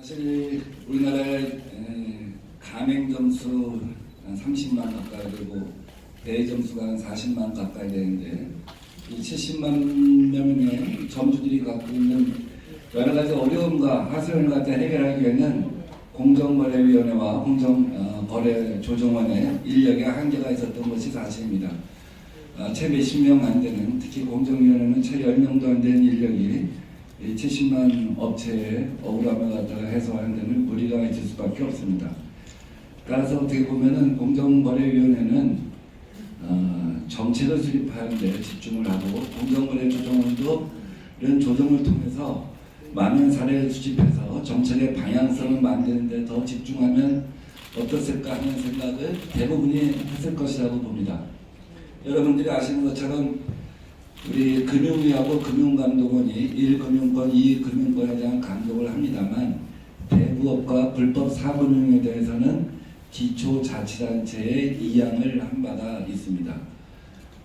사실 우리나라의 에, 가맹 점수 한 30만 가까이 되고 대 점수가 한 40만 가까이 되는데 이 70만 명의 점주들이 갖고 있는 여러 가지 어려움과 하소연을 갖다 해결하기 위해는 공정거래위원회와 공정거래조정원의 인력의 한계가 있었던 것이 사실입니다. 아, 채 몇십 명 안 되는 특히 공정위원회는 채 10명도 안 되는 인력이 이 70만 업체의 억울함을 갖다가 해소하는 데는 무리가 있을 수밖에 없습니다. 따라서 어떻게 보면은 공정거래위원회는 어, 정책을 수립하는 데 집중을 하고 공정거래 조정원도 이런 조정을 통해서 많은 사례를 수집해서 정책의 방향성을 만드는 데 더 집중하면 어떻을까 하는 생각을 대부분이 했을 것이라고 봅니다. 여러분들이 아시는 것처럼 우리 금융위하고 금융감독원이 1금융권, 2금융권에 대한 감독을 합니다만 대부업과 불법 사금융에 대해서는 기초자치단체의 이양을 한 바가 있습니다.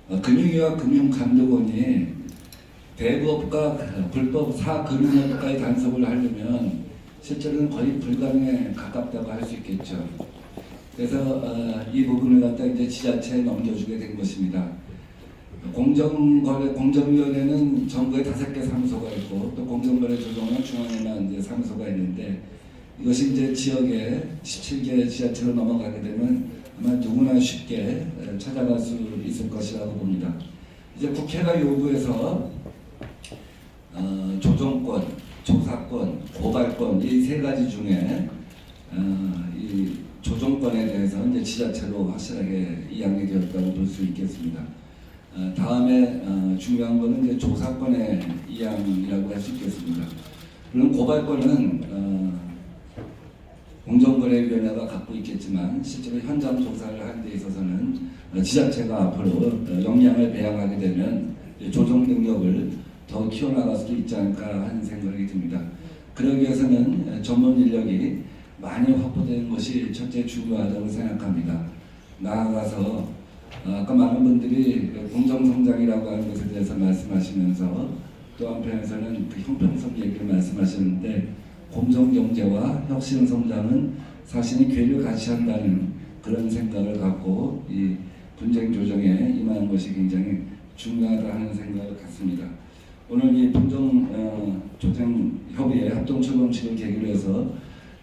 어, 금융위와 금융감독원이 대부업과 불법 사금융업까지 단속을 하려면 실제로는 거의 불가능에 가깝다고 할 수 있겠죠. 그래서 어, 이 부분을 갖다 이제 지자체에 넘겨주게 된 것입니다. 공정거래 공정위원회는 전국에 다섯 개 사무소가 있고 또 공정거래 조정은 중앙에만 이제 사무소가 있는데 이것이 이제 지역에 17개 지자체로 넘어가게 되면 아마 누구나 쉽게 에, 찾아갈 수 있을 것이라고 봅니다. 이제 국회가 요구해서 어, 조정권, 조사권, 고발권 이 세 가지 중에 어, 이 조정권에 대해서 이제 지자체로 확실하게 이양이 되었다고 볼 수 있겠습니다. 어, 다음에 어, 중요한 거는 이제 조사권의 이양이라고 할 수 있겠습니다. 물론 고발권은 어, 공정거래위원회가 갖고 있겠지만 실제로 현장 조사를 하는 데 있어서는 어, 지자체가 앞으로 어, 역량을 배양하게 되면 조정 능력을 더 키워나갈 수도 있지 않을까 하는 생각이 듭니다. 그러기 위해서는 어, 전문 인력이 많이 확보되는 것이 첫째 중요하다고 생각합니다. 나아가서 어, 아까 많은 분들이 공정성장이라고 하는 것에 대해서 말씀하시면서 또 한편에서는 그 형평성 얘기를 말씀하시는데 공정경제와 혁신성장은 자신이 괴를 같이 한다는 그런 생각을 갖고 이 분쟁 조정에 임하는 것이 굉장히 중요하다 하는 생각을 갖습니다. 오늘 이 분정 어, 조정 협의회 합동초범식을 계기로 해서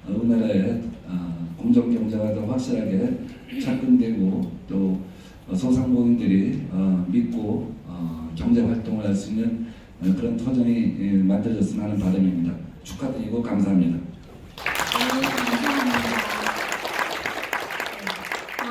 어, 우리나라의 어, 공정 경제가 더 확실하게 착근되고 또 어, 소상공인들이 어, 믿고 어, 경제 활동을 할 수 있는 어, 그런 터전이 예, 만들어졌으면 하는 바람입니다. 축하드리고 감사합니다.